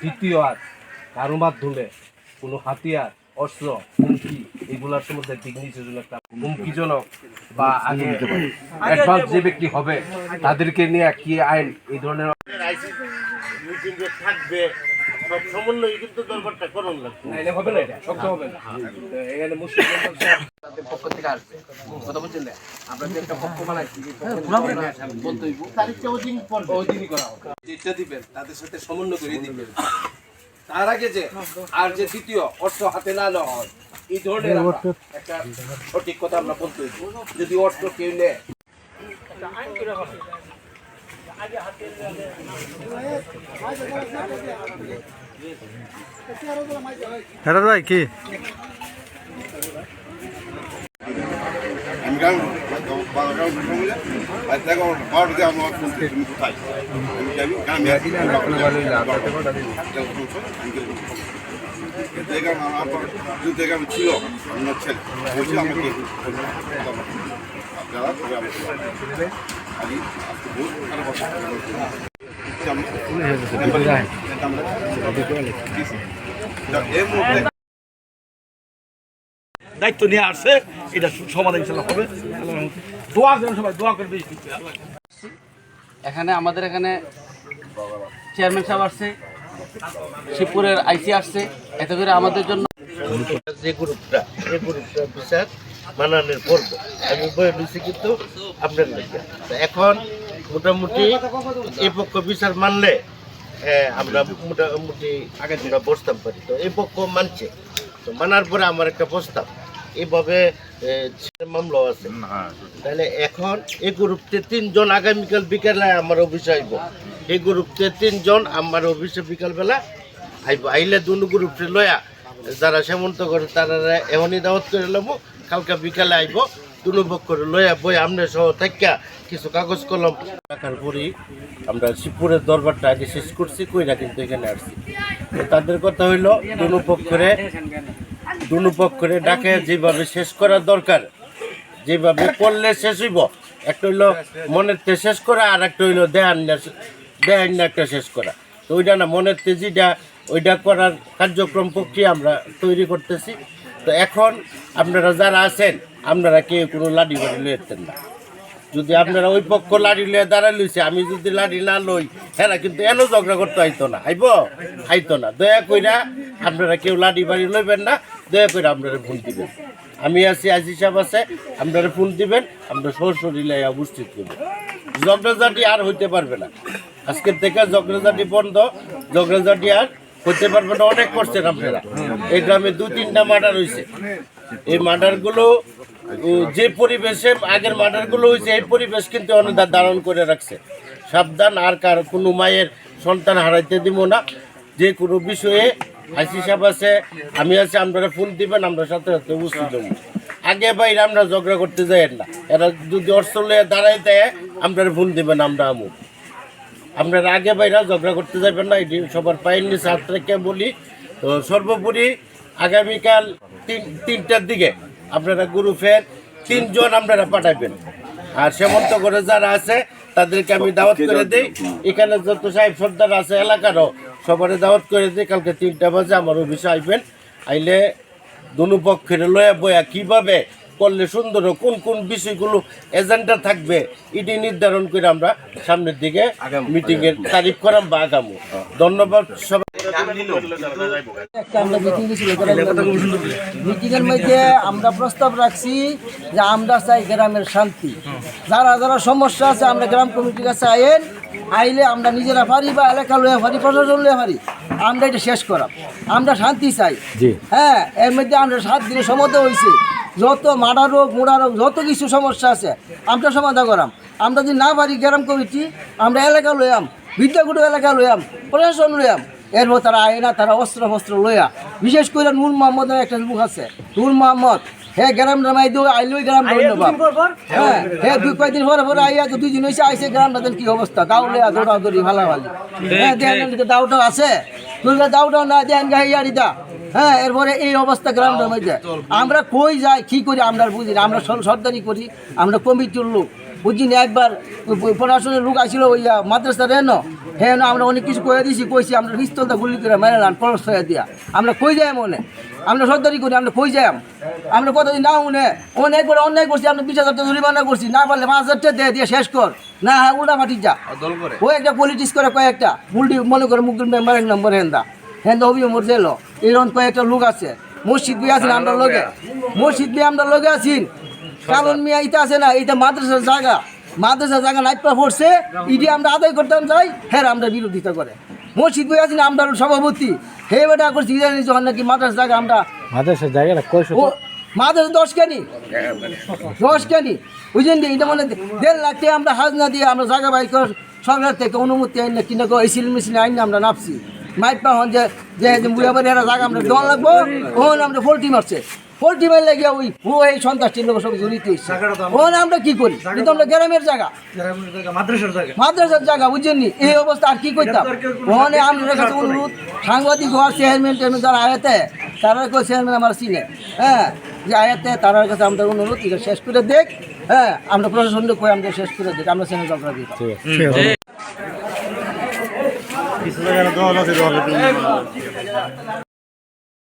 দ্বিতীয় আর কারও মাধ্যমে কোনো হাতিয়ার, অস্ত্র, হুমকি, এগুলার সম্বন্ধে দিক নির্দেশনা একটা হুমকিজনক বা আগে অ্যাডভান্স যে ব্যক্তি হবে, তাদেরকে নিয়ে কি আইন এই ধরনের থাকবে সব সমন্বয় কিন্তু দরবারটা করণ লাগবে। না, এটা হবে না এটা শক্ত হবে না। এখানে মুসলিম তাদের পক্ষ থেকে আসবে। কথা বলছেন না? আমরা যে একটা পক্ষ বানাইছি বলতে হইব তারিখটা ওই দিন ওই দিনই করা হবে। যেটা দিবেন তাদের সাথে সমন্বয় করে দিবেন। তার আগে যে আর যে দ্বিতীয় অর্থ হাতে না নেওয়া হয় এই ধরনের একটা সঠিক কথা আমরা বলতে হইব। যদি অর্থ কেউ নেয়। হেরার ভাই কি? ছিল আমার ছেলে। আমাকে দায়িত্ব নিয়ে আসছে এটা সমাধান ইনশাল্লাহ হবে। দোয়া করেন সবাই দোয়া করবে এখানে আমাদের এখানে চেয়ারম্যান সাহেব আসছে শিবপুরের আইসি আসছে এতে করে আমাদের জন্য যে গ্রুপটা এই গ্রুপটা বিচার মানানোর পর্ব। আমি বয়ে দিচ্ছি কিন্তু আপনার লেগে তো এখন মোটামুটি এই পক্ষ বিচার মানলে আমরা মোটামুটি আগে আমরা বসতাম পারি তো এই পক্ষ মানছে। তো মানার পরে আমার একটা প্রস্তাব। এইভাবে আহ, মামলাও আছে। তাহলে এখন এই গ্রুপতে তিনজন আগামীকাল বিকালে আমার অফিসে আইব। এই গ্রুপতে তিনজন আমার অফিসে বিকালবেলা আইব। আইলে দুনো গ্রুপটি লয়া যারা সেমন্ত করে তারা এমনই দাওয়াত করে লব। কালকা বিকালে আইব, দুনো পক্ষ লয়া বই, আমনে সহ থাকিয়া কিছু কাগজ কলম। রাখার পরই আমরা শিবপুরের দরবারটা আগে শেষ করছি, কইরা কিন্তু এখানে আসছি। তাদের কথা হইল, দুনো পক্ষরে দুনো পক্ষরে ডাকে যেভাবে শেষ করার দরকার, যেভাবে করলে শেষ হইব, একটা হইল মনের তে শেষ করা, আর একটা হইল দেহান দেহান একটা শেষ করা। তো ওইটা না, মনের তে যেটা ওইটা করার কার্যক্রম প্রক্রিয়া আমরা তৈরি করতেছি। তো এখন আপনারা যারা আছেন, আপনারা কেউ কোনো লাডি বাড়ি লইতেন না। যদি আপনারা ওই পক্ষ লাড়ি লিয়ে দাঁড়াই লইছে, আমি যদি লাড়ি না লই হ্যাঁ কিন্তু এনো ঝগড়া করতে আইতো না। আইব? আইতো না। দয়া কইরা আপনারা কেউ লাড়ি বাড়ি লইবেন না, দয়া করে আপনারা ফোন দিবেন। আমি আছি আজি সাহেব আছে, আপনারা ফোন দিবেন, আমরা সরসরিলে উপস্থিত করবেন ঝগড়াঝাটি আর হইতে পারবে না। আজকের থেকে ঝগড়াঝাটি বন্ধ। ঝগড়াঝাটি আর পারবে না, অনেক করছেন আপনারা। এই গ্রামে দু, তিনটা মার্ডার হয়েছে। এই মার্ডারগুলো যে পরিবেশে আগের মার্ডারগুলো হয়েছে, এই পরিবেশ কিন্তু অনেক ধারণ করে রাখছে। সাবধান, আর কার, কোনো মায়ের সন্তান হারাইতে দিব না। যে কোনো বিষয়ে আইসি সাহেব আছে, আমি আছি, আপনারা ফোন দিবেন, আমরা সাথে সাথে উপস্থিত হব আগে বাইরে আমরা ঝগড়া করতে যাই না। এরা যদি অস্ত্র লয়ে দাঁড়াই দেয়, আপনারা ফোন দিবেন, আমরা আমু। আপনারা আগে বাইরে ঝগড়া করতে যাবেন না এটি সবার পায়ের নিচে হাত রেখে বলি। তো সর্বোপরি আগামীকাল তিন তিনটার দিকে আপনারা গ্রুপের তিনজন আপনারা পাঠাবেন আর সেমন্ত করে যারা আছে তাদেরকে আমি দাওয়াত করে দিই। এখানে যত সাহেব সর্দার আছে এলাকারও সবারে দাওয়াত করে দিই কালকে তিনটা বাজে আমার অফিসে আসবেন আইলে দুনু পক্ষের লয়া বয়া কীভাবে করলে সুন্দর কোন কোন বিষয়গুলো এজেন্ডা থাকবে এটি নির্ধারণ করে আমরা সামনের দিকে মিটিং এর তারিখ করাম বা আগামো। ধন্যবাদ সবাই। আমরা মিটিংয়ের মধ্যে আমরা প্রস্তাব রাখছি যে আমরা চাই গ্রামের শান্তি। যারা যারা সমস্যা আছে আমরা গ্রাম কমিটির কাছে আইন আইলে আমরা নিজেরা পারি বা এলাকা লয়ে পারি প্রশাসন লয়ে পারি আমরা এটা শেষ করাম। আমরা শান্তি চাই। হ্যাঁ এর মধ্যে আমরা সাত দিনে সমাধা হয়েছে যত মারা রোগ মোড়া রোগ যত কিছু সমস্যা আছে আমরা সমাধান করাম। আমরা যদি না পারি গ্রাম কমিটি আমরা এলাকা লইয়াম বিদ্যাগুট এলাকা লইয়াম প্রশাসন লইয়াম এরপর তারা আয় না তারা অস্ত্র ফস্ত্র লইয়া বিশেষ করে নূর মোহাম্মদের একটা লোক আছে। নূর মোহাম্মদ হে গ্রাম নামাই দিও আইলই গ্রাম ধন্যবাদ হ্যাঁ হে দুই কয়েকদিন পরে পরে আইয়া তো দুই দিন হয়েছে আইসে গ্রাম তাদের কি অবস্থা? দাও লইয়া দৌড়া দৌড়ি ভালো ভালো হ্যাঁ দেখেন আছে। তুললে দাউটাও না দেন গাই ইয়ারিদা হ্যাঁ এরপরে এই অবস্থা গ্রামের মধ্যে। আমরা কই যাই কি করি আমরা বুঝি না। আমরা সর- সর্দারি করি। আমরা কমিটির লোক। বুঝি না একবার প্রশাসনের লোক আসছিল ওই মাদ্রাসা রেন হ্যাঁ আমরা অনেক কিছু কয়ে দিছি কইছি আমরা পিস্তলটা গুলি করে মেরে পরশ হয়ে দিয়া। আমরা কই যাই মনে? আমরা সর্দারি করি আমরা কই যাই? আমরা কতদিন না উনে? অনেক করে অন্যায় করছি আমরা বিশ হাজার টাকা জরিমানা করছি। না পারলে পাঁচ হাজার টাকা দিয়ে দিয়ে শেষ কর। না হ্যাঁ উল্টা মাটি যা। ও একটা পলিটিক্স করে কয়েকটা। উল্টি মনে করে মুখের মেম্বার এক নম্বর হেন্দা হেন্দা অভিযোগ মরছে এলো এরকম কয়েকটা লোক আছে। মসজিদ দিয়ে আছেন আমরা লগে। মসজিদ দিয়ে আমরা লগে আছি কারণ মিয়া ইটা আছে না এটা মাদ্রাসার জায়গা। মাদ্রাসার জায়গা নাইপা পড়ছে ইডি আমরা আদায় করতাম যাই হ্যাঁ আমরা বিরোধিতা করে। মসজিদ বই আছি না আমরা সভাপতি। হে বেটা করছি যখন নাকি মাদ্রাসার জায়গা আমরা মাদ্রাসার জায়গাটা কয়শো ও মাদ্রাসা দশ কেনি? দশ কেনি? বুঝলেন? এটা মানে দেড় লাখ টাকা আমরা হাজ না দিয়ে আমরা জায়গা বাই করে সরকার থেকে অনুমতি আইন না কিনা এই সিল মিছিল আইন আমরা নাপছি মাইট হন যে যে এরা জায়গা আমরা লাগবো। ওখান আমরা পোল্ট্রি মারছে পোল্ট্রি লাগিয়া ওই ও এই সন্ত্রাসটির লোক সব জড়িত হয়েছে ওখানে আমরা কি করি? কিন্তু আমরা গ্রামের জায়গা। মাদ্রাসার জায়গা। বুঝছেননি এই অবস্থা আর কি করতাম ওখানে আমরা কাছে অনুরোধ সাংবাদিক হওয়ার চেয়ারম্যান টেয়ারম্যান যারা আয়াতে তারা কেউ চেয়ারম্যান আমার চিনে। হ্যাঁ যে আয়াতে তার কাছে আমরা অনুরোধ এটা শেষ করে দেখ। হ্যাঁ আমরা প্রশাসনকে কই আমরা শেষ করে দেখ আমরা সেখানে দিই ঠিক আছে কিছু জায়গায় দল আছে দল